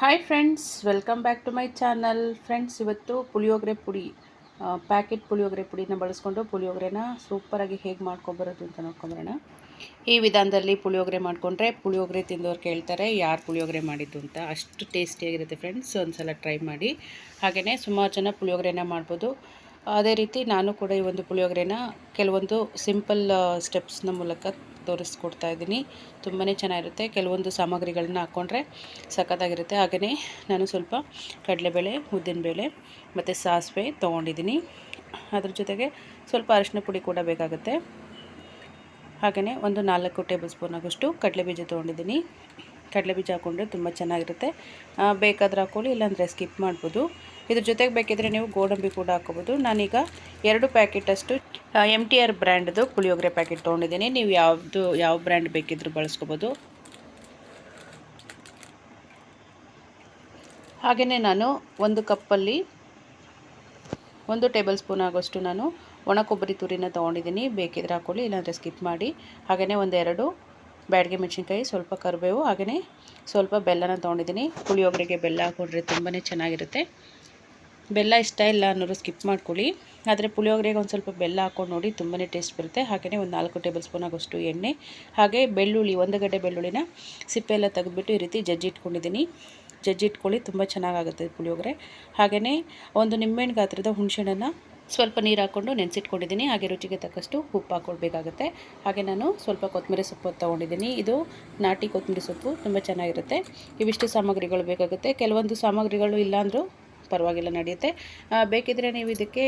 Hi friends welcome back to my channel friends ಇವತ್ತು ಪುಳಿಯೋಗರೆ ಪುಡಿ packet puliyogare ಪುಡಿನ ಬಳಸ್ಕೊಂಡು ಪುಳಿಯೋಗರೆನ ಸೂಪರಾಗಿ ಹೇಗೆ ಮಾಡ್ಕೊಬರೋದು ಅಂತ ನೋಡ್ಕೊಂಬರೋಣ. ಈ ವಿಧಾನದಲ್ಲಿ ಪುಳಿಯೋಗರೆ ಮಾಡಿಕೊಂಡ್ರೆ ಪುಳಿಯೋಗರೆ ತಿಂದವ್ರು ಕೇಳ್ತಾರೆ ಯಾರು ಪುಳಿಯೋಗರೆ ಮಾಡಿದ್ದು ಅಂತ. ಅಷ್ಟು ಟೇಸ್ಟಿಯಾಗಿರುತ್ತೆ ಫ್ರೆಂಡ್ಸ್ ಒಂದು ಸಲ ಟ್ರೈ ಮಾಡಿ. ಹಾಗೆಯೇ ಸುಮಾರು ಜನ ಪುಳಿಯೋಗರೆನ ಮಾಡ್ಬೋದು. ಅದೇ ರೀತಿ ನಾನು ಕೂಡ ಈ ಒಂದು ಪುಳಿಯೋಗರೆನ ಕೆಲವೊಂದು ಸಿಂಪಲ್ ಸ್ಟೆಪ್ಸ್ನ ಮೂಲಕ ತೋರಿಸ್ಕೊಡ್ತಾ ಇದ್ದೀನಿ. ತುಂಬಾ ಚೆನ್ನಾಗಿರುತ್ತೆ. ಕೆಲವೊಂದು ಸಾಮಗ್ರಿಗಳನ್ನ ಹಾಕ್ಕೊಂಡ್ರೆ ಸಖತ್ತಾಗಿರುತ್ತೆ. ಹಾಗೆಯೇ ನಾನು ಸ್ವಲ್ಪ ಕಡಲೆಬೇಳೆ, ಉದ್ದಿನಬೇಳೆ ಮತ್ತು ಸಾಸಿವೆ ತೊಗೊಂಡಿದ್ದೀನಿ. ಅದ್ರ ಜೊತೆಗೆ ಸ್ವಲ್ಪ ಅರಿಶಿನ ಪುಡಿ ಕೂಡ ಬೇಕಾಗುತ್ತೆ. ಹಾಗೆಯೇ ಒಂದು ನಾಲ್ಕು ಟೇಬಲ್ ಸ್ಪೂನ್ ಆಗೋಷ್ಟು ಕಡಲೆ ಬೀಜ ತೊಗೊಂಡಿದ್ದೀನಿ. ಕಡಲೆ ಬೀಜ ಹಾಕ್ಕೊಂಡ್ರೆ ತುಂಬ ಚೆನ್ನಾಗಿರುತ್ತೆ. ಬೇಕಾದ್ರೆ ಹಾಕ್ಕೊಳ್ಳಿ ಇಲ್ಲಾಂದರೆ ಸ್ಕಿಪ್ ಮಾಡ್ಬೋದು. ಇದ್ರ ಜೊತೆಗೆ ಬೇಕಿದ್ರೆ ನೀವು ಗೋಡಂಬಿ ಕೂಡ ಹಾಕೋಬೋದು ನಾನೀಗ ಎರಡು ಪ್ಯಾಕೆಟಷ್ಟು ಎಂ ಟಿ ಆರ್ ಬ್ರ್ಯಾಂಡ್ದು ಪುಳಿಯೋಗರೆ ಪ್ಯಾಕೆಟ್ ತೊಗೊಂಡಿದ್ದೀನಿ. ನೀವು ಯಾವುದು, ಯಾವ ಬ್ರ್ಯಾಂಡ್ ಬೇಕಿದ್ರೂ ಬಳಸ್ಕೋಬೋದು. ಹಾಗೆಯೇ ನಾನು ಒಂದು ಕಪ್ಪಲ್ಲಿ ಒಂದು ಟೇಬಲ್ ಸ್ಪೂನ್ ಆಗೋಷ್ಟು ನಾನು ಒಣ ಕೊಬ್ಬರಿ ತುರಿನ ತೊಗೊಂಡಿದ್ದೀನಿ. ಬೇಕಿದ್ರೆ ಹಾಕ್ಕೊಳ್ಳಿ, ಇಲ್ಲಾಂದರೆ ಸ್ಕಿಪ್ ಮಾಡಿ. ಹಾಗೆಯೇ ಒಂದೆರಡು ಬ್ಯಾಡಿಗೆ ಮೆಣಸಿನ್ಕಾಯಿ, ಸ್ವಲ್ಪ ಕರಿಬೇವು, ಹಾಗೆಯೇ ಸ್ವಲ್ಪ ಬೆಲ್ಲನ ತೊಗೊಂಡಿದ್ದೀನಿ. ಪುಳಿಯೋಗರೆಗೆ ಬೆಲ್ಲ ಹಾಕ್ಕೊಂಡ್ರೆ ತುಂಬಾ ಚೆನ್ನಾಗಿರುತ್ತೆ. ಬೆಲ್ಲ ಇಷ್ಟ ಇಲ್ಲ ಅನ್ನೋರು ಸ್ಕಿಪ್ ಮಾಡ್ಕೊಳ್ಳಿ. ಆದರೆ ಪುಳಿಯೋಗರೆಗೆ ಒಂದು ಸ್ವಲ್ಪ ಬೆಲ್ಲ ಹಾಕ್ಕೊಂಡು ನೋಡಿ ತುಂಬನೇ ಟೇಸ್ಟ್ ಬರುತ್ತೆ. ಹಾಗೆಯೇ ಒಂದು ನಾಲ್ಕು ಟೇಬಲ್ ಸ್ಪೂನ್ ಆಗೋಷ್ಟು ಎಣ್ಣೆ, ಹಾಗೆ ಬೆಳ್ಳುಳ್ಳಿ, ಒಂದು ಗಡ್ಡೆ ಬೆಳ್ಳುಳ್ಳಿನ ಸಿಪ್ಪೆ ಎಲ್ಲ ತೆಗೆದುಬಿಟ್ಟು ಈ ರೀತಿ ಜಜ್ಜಿ ಇಟ್ಕೊಂಡಿದ್ದೀನಿ. ಜಜ್ಜಿ ಇಟ್ಕೊಳ್ಳಿ, ತುಂಬ ಚೆನ್ನಾಗಾಗುತ್ತೆ ಪುಳಿಯೋಗರೆ. ಹಾಗೆಯೇ ಒಂದು ನಿಂಬೆಹಣ್ಣು ಗಾತ್ರದ ಹುಣಸೆಹಣ್ಣನ್ನು ಸ್ವಲ್ಪ ನೀರು ಹಾಕ್ಕೊಂಡು ನೆನೆಸಿಟ್ಕೊಂಡಿದ್ದೀನಿ. ಹಾಗೆ ರುಚಿಗೆ ತಕ್ಕಷ್ಟು ಉಪ್ಪು ಹಾಕ್ಕೊಳ್ಬೇಕಾಗುತ್ತೆ ಹಾಗೆ ನಾನು ಸ್ವಲ್ಪ ಕೊತ್ತಂಬರಿ ಸೊಪ್ಪು ತೊಗೊಂಡಿದ್ದೀನಿ. ಇದು ನಾಟಿ ಕೊತ್ತಂಬರಿ ಸೊಪ್ಪು, ತುಂಬ ಚೆನ್ನಾಗಿರುತ್ತೆ. ಇವಿಷ್ಟು ಸಾಮಗ್ರಿಗಳು ಬೇಕಾಗುತ್ತೆ. ಕೆಲವೊಂದು ಸಾಮಗ್ರಿಗಳು ಇಲ್ಲಾಂದರೂ ಪರವಾಗಿಲ್ಲ ನಡೆಯುತ್ತೆ. ಬೇಕಿದ್ರೆ ನೀವು ಇದಕ್ಕೆ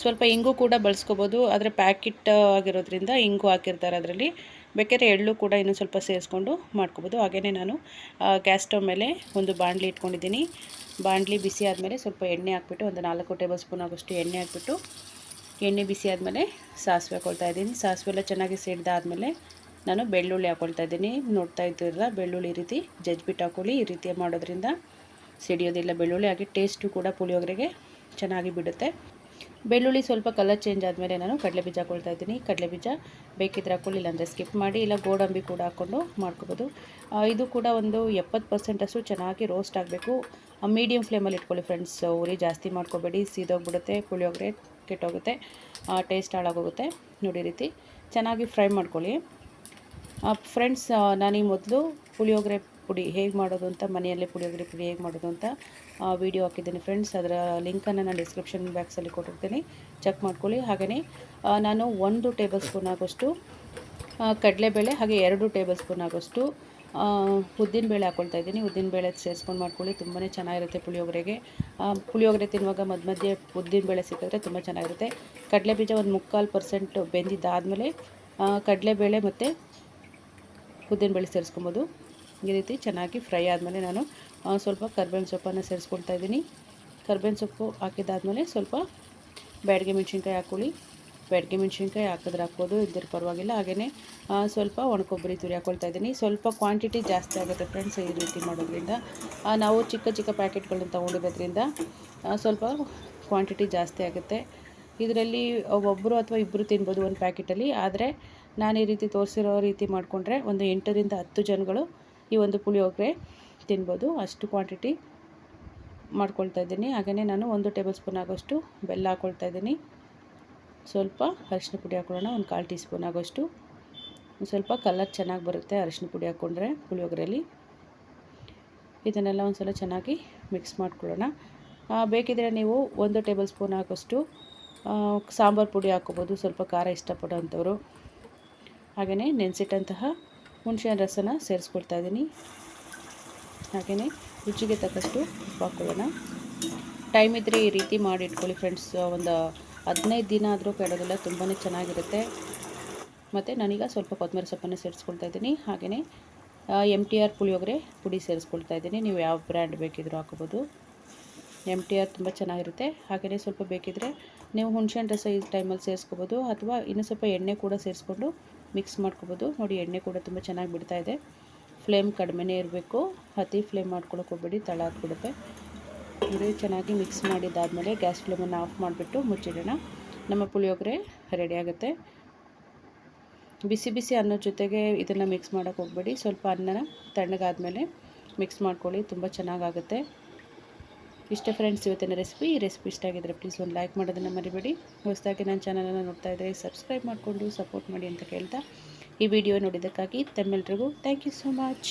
ಸ್ವಲ್ಪ ಇಂಗು ಕೂಡ ಬಳಸ್ಕೋಬೋದು. ಆದರೆ ಪ್ಯಾಕೆಟ್ ಆಗಿರೋದ್ರಿಂದ ಇಂಗು ಹಾಕಿರ್ತಾರೆ ಅದರಲ್ಲಿ. ಬೇಕಾದ್ರೆ ಎಳ್ಳು ಕೂಡ ಇನ್ನೂ ಸ್ವಲ್ಪ ಸೇರಿಸ್ಕೊಂಡು ಮಾಡ್ಕೋಬೋದು. ಹಾಗೆಯೇ ನಾನು ಗ್ಯಾಸ್ ಸ್ಟವ್ ಮೇಲೆ ಒಂದು ಬಾಣಲಿ ಇಟ್ಕೊಂಡಿದ್ದೀನಿ. ಬಾಣಲಿ ಬಿಸಿ ಆದಮೇಲೆ ಸ್ವಲ್ಪ ಎಣ್ಣೆ ಹಾಕ್ಬಿಟ್ಟು ಒಂದು ನಾಲ್ಕು ಟೇಬಲ್ ಸ್ಪೂನ್ ಆಗೋಷ್ಟು ಎಣ್ಣೆ ಹಾಕ್ಬಿಟ್ಟು ಎಣ್ಣೆ ಬಿಸಿ ಆದಮೇಲೆ ಸಾಸಿವೆ ಹಾಕೊಳ್ತಾ ಇದ್ದೀನಿ. ಸಾಸಿವೆ ಎಲ್ಲ ಚೆನ್ನಾಗಿ ಸಿಡ್ದಾದ್ಮೇಲೆ ನಾನು ಬೆಳ್ಳುಳ್ಳಿ ಹಾಕೊಳ್ತಾ ಇದ್ದೀನಿ. ನೋಡ್ತಾ ಇದ್ದೀರಲ್ಲ ಬೆಳ್ಳುಳ್ಳಿ ರೀತಿ ಜಜ್ಬಿಟ್ಟು ಹಾಕೊಳ್ಳಿ. ಈ ರೀತಿ ಮಾಡೋದ್ರಿಂದ ಸಿಡಿಯೋದಿಲ್ಲ, ಬೆಳ್ಳುಳ್ಳಿ, ಹಾಗೆ ಟೇಸ್ಟು ಕೂಡ ಪುಳಿಯೋಗರೆಗೆ ಚೆನ್ನಾಗಿ ಬಿಡುತ್ತೆ. ಬೆಳ್ಳುಳ್ಳಿ ಸ್ವಲ್ಪ ಕಲರ್ ಚೇಂಜ್ ಆದಮೇಲೆ ನಾನು ಕಡಲೆ ಬೀಜ ಹಾಕೊಳ್ತಾ ಇದ್ದೀನಿ. ಕಡಲೆ ಬೀಜ ಬೇಕಿದ್ರೆ ಹಾಕ್ಕೊಳ್ಳಿ, ಇಲ್ಲಾಂದರೆ ಸ್ಕಿಪ್ ಮಾಡಿ, ಇಲ್ಲ ಗೋಡಂಬಿ ಕೂಡ ಹಾಕ್ಕೊಂಡು ಮಾಡ್ಕೋಬೋದು. ಇದು ಕೂಡ ಒಂದು ಎಪ್ಪತ್ತು ಪರ್ಸೆಂಟಷ್ಟು ಚೆನ್ನಾಗಿ ರೋಸ್ಟ್ ಆಗಬೇಕು. ಮೀಡಿಯಮ್ ಫ್ಲೇಮಲ್ಲಿ ಇಟ್ಕೊಳ್ಳಿ ಫ್ರೆಂಡ್ಸ್ ಉರಿ ಜಾಸ್ತಿ ಮಾಡ್ಕೋಬೇಡಿ, ಸೀದೋಗ್ಬಿಡುತ್ತೆ, ಪುಳಿಯೋಗರೆ ಕೆಟ್ಟೋಗುತ್ತೆ ಟೇಸ್ಟ್ ಹಾಳಾಗೋಗುತ್ತೆ. ನೋಡಿ ರೀತಿ, ಚೆನ್ನಾಗಿ ಫ್ರೈ ಮಾಡ್ಕೊಳ್ಳಿ. ಫ್ರೆಂಡ್ಸ್ ನಾನು ಮೊದಲು ಪುಳಿಯೋಗರೆ ಪುಡಿ ಹೇಗೆ ಮಾಡೋದು ಅಂತ, ಮನೆಯಲ್ಲೇ ಪುಳಿಯೋಗರೆ ಪುಡಿ ಹೇಗೆ ಮಾಡೋದು ಅಂತ ವಿಡಿಯೋ ಹಾಕಿದ್ದೀನಿ ಫ್ರೆಂಡ್ಸ್ ಅದರ ಲಿಂಕನ್ನು ನಾನು ಡಿಸ್ಕ್ರಿಪ್ಷನ್ ಬಾಕ್ಸಲ್ಲಿ ಕೊಟ್ಟಿರ್ತೀನಿ. ಚೆಕ್ ಮಾಡ್ಕೊಳ್ಳಿ. ಹಾಗೆಯೇ ನಾನು ಒಂದು ಟೇಬಲ್ ಸ್ಪೂನ್ ಆಗೋಷ್ಟು ಕಡಲೆಬೇಳೆ, ಹಾಗೆ ಎರಡು ಟೇಬಲ್ ಸ್ಪೂನ್ ಆಗೋಷ್ಟು ಉದ್ದಿನಬೇಳೆ ಹಾಕ್ಕೊಳ್ತಾ ಇದ್ದೀನಿ. ಉದ್ದಿನಬೇಳೆ ಸೇರಿಸ್ಕೊಂಡು ಮಾಡ್ಕೊಳ್ಳಿ. ತುಂಬಾ ಚೆನ್ನಾಗಿರುತ್ತೆ ಪುಳಿಯೋಗರೆಗೆ. ಪುಳಿಯೋಗರೆ ತಿನ್ನುವಾಗ ಮಧ್ಯ ಮಧ್ಯೆ ಉದ್ದಿನಬೇಳೆ ಸಿಕ್ಕಿದ್ರೆ ತುಂಬ ಚೆನ್ನಾಗಿರುತ್ತೆ. ಕಡಲೆ ಬೀಜ ಒಂದು ಮುಕ್ಕಾಲು ಪರ್ಸೆಂಟ್ ಬೆಂದಿದ್ದಾದಮೇಲೆ ಕಡಲೆಬೇಳೆ ಮತ್ತು ಉದ್ದಿನಬೇಳೆ ಸೇರಿಸ್ಕೊಬೋದು. ಈ ರೀತಿ ಚೆನ್ನಾಗಿ ಫ್ರೈ ಆದಮೇಲೆ ನಾನು ಸ್ವಲ್ಪ ಕರ್ಬೇವಿನ ಸೊಪ್ಪನ್ನು ಸೇರಿಸ್ಕೊಳ್ತಾ ಇದ್ದೀನಿ. ಕರ್ಬೇವಿನ ಸೊಪ್ಪು ಹಾಕಿದ್ದಾದಮೇಲೆ ಸ್ವಲ್ಪ ಬ್ಯಾಡಿಗೆ ಮೆಣಸಿನ್ಕಾಯಿ ಹಾಕ್ಕೊಳ್ಳಿ. ಬ್ಯಾಡಿಗೆ ಮೆಣಸಿನ್ಕಾಯಿ ಹಾಕಿದ್ರೆ ಹಾಕ್ಬೋದು ಇದ್ದರೆ ಪರವಾಗಿಲ್ಲ. ಹಾಗೆಯೇ ಸ್ವಲ್ಪ ಒಣಕೊಬ್ಬರಿ ತುರಿ ಹಾಕ್ಕೊಳ್ತಾ ಇದ್ದೀನಿ. ಸ್ವಲ್ಪ ಕ್ವಾಂಟಿಟಿ ಜಾಸ್ತಿ ಆಗುತ್ತೆ ಫ್ರೆಂಡ್ಸ್ ಈ ರೀತಿ ಮಾಡೋದ್ರಿಂದ. ನಾವು ಚಿಕ್ಕ ಚಿಕ್ಕ ಪ್ಯಾಕೆಟ್ಗಳನ್ನ ತೊಗೊಂಡಿರೋದ್ರಿಂದ ಸ್ವಲ್ಪ ಕ್ವಾಂಟಿಟಿ ಜಾಸ್ತಿ ಆಗುತ್ತೆ. ಇದರಲ್ಲಿ ಒಬ್ಬರು ಅಥವಾ ಇಬ್ಬರು ತಿನ್ಬೋದು ಒಂದು ಪ್ಯಾಕೆಟಲ್ಲಿ. ಆದರೆ, ನಾನು ಈ ರೀತಿ ತೋರಿಸಿರೋ ರೀತಿ ಮಾಡಿಕೊಂಡ್ರೆ ಒಂದು ಎಂಟರಿಂದ ಹತ್ತು ಜನಗಳು ಈ ಒಂದು ಪುಳಿಯೋಗರೆ ತಿನ್ಬೋದು. ಅಷ್ಟು ಕ್ವಾಂಟಿಟಿ ಮಾಡ್ಕೊಳ್ತಾ ಇದ್ದೀನಿ. ಹಾಗೆಯೇ ನಾನು ಒಂದು ಟೇಬಲ್ ಸ್ಪೂನ್ ಆಗೋಷ್ಟು ಬೆಲ್ಲ ಹಾಕ್ಕೊಳ್ತಾ ಇದ್ದೀನಿ. ಸ್ವಲ್ಪ ಅರಿಶಿನ ಪುಡಿ ಹಾಕ್ಕೊಳ್ಳೋಣ ಒಂದು ಕಾಲು ಟೀ ಸ್ಪೂನ್ ಆಗೋಷ್ಟು. ಸ್ವಲ್ಪ ಕಲರ್ ಚೆನ್ನಾಗಿ ಬರುತ್ತೆ ಅರಿಶಿನ ಪುಡಿ ಹಾಕ್ಕೊಂಡ್ರೆ ಪುಳಿಯೋಗರೆಯಲ್ಲಿ ಇದನ್ನೆಲ್ಲ ಒಂದು ಸಲ ಚೆನ್ನಾಗಿ ಮಿಕ್ಸ್ ಮಾಡ್ಕೊಳ್ಳೋಣ. ಬೇಕಿದ್ರೆ ನೀವು ಒಂದು ಟೇಬಲ್ ಸ್ಪೂನ್ ಆಗೋಷ್ಟು ಸಾಂಬಾರು ಪುಡಿ ಹಾಕ್ಕೋಬೋದು. ಸ್ವಲ್ಪ ಖಾರ ಇಷ್ಟಪಡೋಂಥವ್ರು. ಹಾಗೆಯೇ ನೆನೆಸಿಟ್ಟಂತಹ ಹುಣಸೆಹಣ್ಣು ರಸನ ಸೇರಿಸ್ಕೊಳ್ತಾ ಇದ್ದೀನಿ ಹಾಗೆಯೇ ರುಚಿಗೆ ತಕ್ಕಷ್ಟು ಉಪ್ಪು ಹಾಕ್ಕೊಳ್ಳೋಣ ಟೈಮ್ ಇದ್ದರೆ ಈ ರೀತಿ ಮಾಡಿ ಇಟ್ಕೊಳ್ಳಿ ಫ್ರೆಂಡ್ಸ್ ಒಂದು ಹದಿನೈದು ದಿನ ಆದರೂ ಕೆಡೋದಿಲ್ಲ ತುಂಬಾ ಚೆನ್ನಾಗಿರುತ್ತೆ. ಮತ್ತು ನಾನೀಗ ಸ್ವಲ್ಪ ಕೊತ್ತಂಬರಿ ಸೊಪ್ಪನ್ನು ಸೇರಿಸ್ಕೊಳ್ತಾ ಇದ್ದೀನಿ ಹಾಗೆಯೇ ಎಂ ಟಿ ಆರ್ ಪುಳಿಯೋಗರೆ ಪುಡಿ ಸೇರಿಸ್ಕೊಳ್ತಾ ಇದ್ದೀನಿ ನೀವು ಯಾವ ಬ್ರ್ಯಾಂಡ್ ಬೇಕಿದ್ರೂ ಹಾಕೋಬೋದು. ಎಂ ಟಿ ಆರ್ ತುಂಬ ಚೆನ್ನಾಗಿರುತ್ತೆ. ಹಾಗೆಯೇ ಸ್ವಲ್ಪ ಬೇಕಿದ್ದರೆ ನೀವು ಹುಣಸೆಹಣ್ಣು ರಸ ಈ ಟೈಮಲ್ಲಿ ಸೇರಿಸ್ಕೋಬೋದು. ಅಥವಾ ಇನ್ನೂ ಸ್ವಲ್ಪ ಎಣ್ಣೆ ಕೂಡ ಸೇರಿಸ್ಕೊಂಡು ಮಿಕ್ಸ್ ಮಾಡ್ಕೋಬೋದು. ನೋಡಿ, ಎಣ್ಣೆ ಕೂಡ ತುಂಬ ಚೆನ್ನಾಗಿ ಬಿಡ್ತಾ ಇದೆ. ಫ್ಲೇಮ್ ಕಡಿಮೆನೇ ಇರಬೇಕು. ಅತಿ ಫ್ಲೇಮ್ ಮಾಡ್ಕೊಳಕ್ಕೆ ಹೋಗ್ಬೇಡಿ, ತಳ ಹಾಕ್ಬಿಡುತ್ತೆ ಇದು ಚೆನ್ನಾಗಿ ಮಿಕ್ಸ್ ಮಾಡಿದ್ದಾದಮೇಲೆ ಗ್ಯಾಸ್ ಫ್ಲೇಮನ್ನು ಆಫ್ ಮಾಡಿಬಿಟ್ಟು ಮುಚ್ಚಿಡೋಣ. ನಮ್ಮ ಪುಳಿಯೋಗರೆ ರೆಡಿ ಆಗುತ್ತೆ. ಬಿಸಿ ಬಿಸಿ ಅನ್ನೋ ಜೊತೆಗೆ ಇದನ್ನು ಮಿಕ್ಸ್ ಮಾಡೋಕ್ಕೆ ಹೋಗ್ಬೇಡಿ. ಸ್ವಲ್ಪ ಅನ್ನನ ತಣ್ಣಗಾದಮೇಲೆ ಮಿಕ್ಸ್ ಮಾಡ್ಕೊಳ್ಳಿ, ತುಂಬ ಚೆನ್ನಾಗಾಗುತ್ತೆ ಇಷ್ಟ ಫ್ರೆಂಡ್ಸ್ ಇವತ್ತಿನ ರೆಸಿಪಿ ಈ ರೆಸಿಪಿ ಇಷ್ಟ ಆಗಿದ್ರೆ ಪ್ಲೀಸ್ ಒಂದು ಲೈಕ್ ಮಾಡೋದನ್ನು ಮರಿಬೇಡಿ. ಹೊಸದಾಗಿ ನನ್ನ ಚಾನಲನ್ನು ನೋಡ್ತಾ ಇದ್ದರೆ ಸಬ್ಸ್ಕ್ರೈಬ್ ಮಾಡಿಕೊಂಡು ಸಪೋರ್ಟ್ ಮಾಡಿ ಅಂತ ಕೇಳ್ತಾ ಈ ವಿಡಿಯೋ ನೋಡಿದ್ದಕ್ಕಾಗಿ ತಮ್ಮೆಲ್ರಿಗೂ ಥ್ಯಾಂಕ್ ಯು ಸೋ ಮಚ್